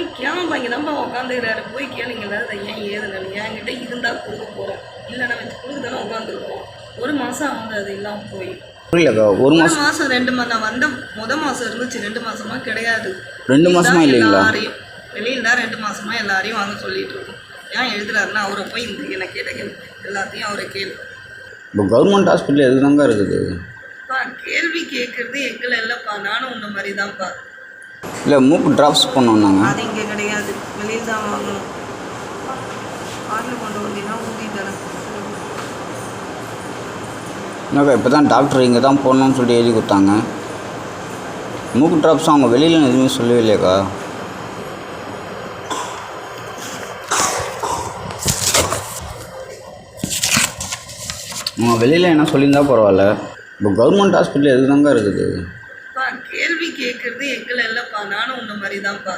போய் கேம்பா இங்கே தான்ப்பா உட்காந்துக்கிறாரு போய் கேளுங்கள அதை ஏன் ஏதுன்னு என்கிட்ட இருந்தால் கொடுக்க போகிறோம் இல்லைன்னா வச்சு கொடுக்க தானே உட்காந்துருக்கோம் ஒரு மாதம் ஆகுது அது இல்லாமல் போய். புரியலக்கா ஒரு மாதம் மாதம் ரெண்டு மாதம் நான் வந்த முத மாதம் இருந்துச்சு ரெண்டு மாசமா கிடையாது. ரெண்டு மாசமா வெளியில இல்லைங்களா? எல்லாரையும் வெளியில் தான் ரெண்டு மாசமா எல்லாரையும் வாங்க சொல்லிட்டு இருக்கோம். ஏன் எழுதுறாருன்னா அவரை போய் இந்த என்ன கேட்ட கேள்வி எல்லாத்தையும் அவரை கேள்வி இப்போ கவர்மெண்ட் ஹாஸ்பிட்டல் எது தாங்க இருக்குது கேள்வி கேட்கறது எங்களை இல்லைப்பா. நானும் உன்ன மாதிரி தான்ப்பா இல்லை மூக்கு ட்ராப்ஸ் பண்ணோம் நாங்கள் அது இங்கே கிடையாது. வெளியில் தான் வாங்கணும். காரில் கொண்டு வந்தீங்கன்னா ஊற்றி தரேன். என்னக்கா இப்போ தான் டாக்டர் இங்கே தான் போடணும்னு சொல்லி எழுதி கொடுத்தாங்க. மூக்கு ட்ராப்ஸ் அவங்க வெளியில் எதுவுமே சொல்லவே இல்லையாக்கா அவங்க வெளியில் என்ன சொல்லியிருந்தா பரவாயில்ல. இப்போ கவர்மெண்ட் ஹாஸ்பிட்டல் எது தாங்க இருக்குது? கேள்வி கேட்கறது எங்களை இல்லைப்பா நானும் உன்ன மாதிரி தான்ப்பா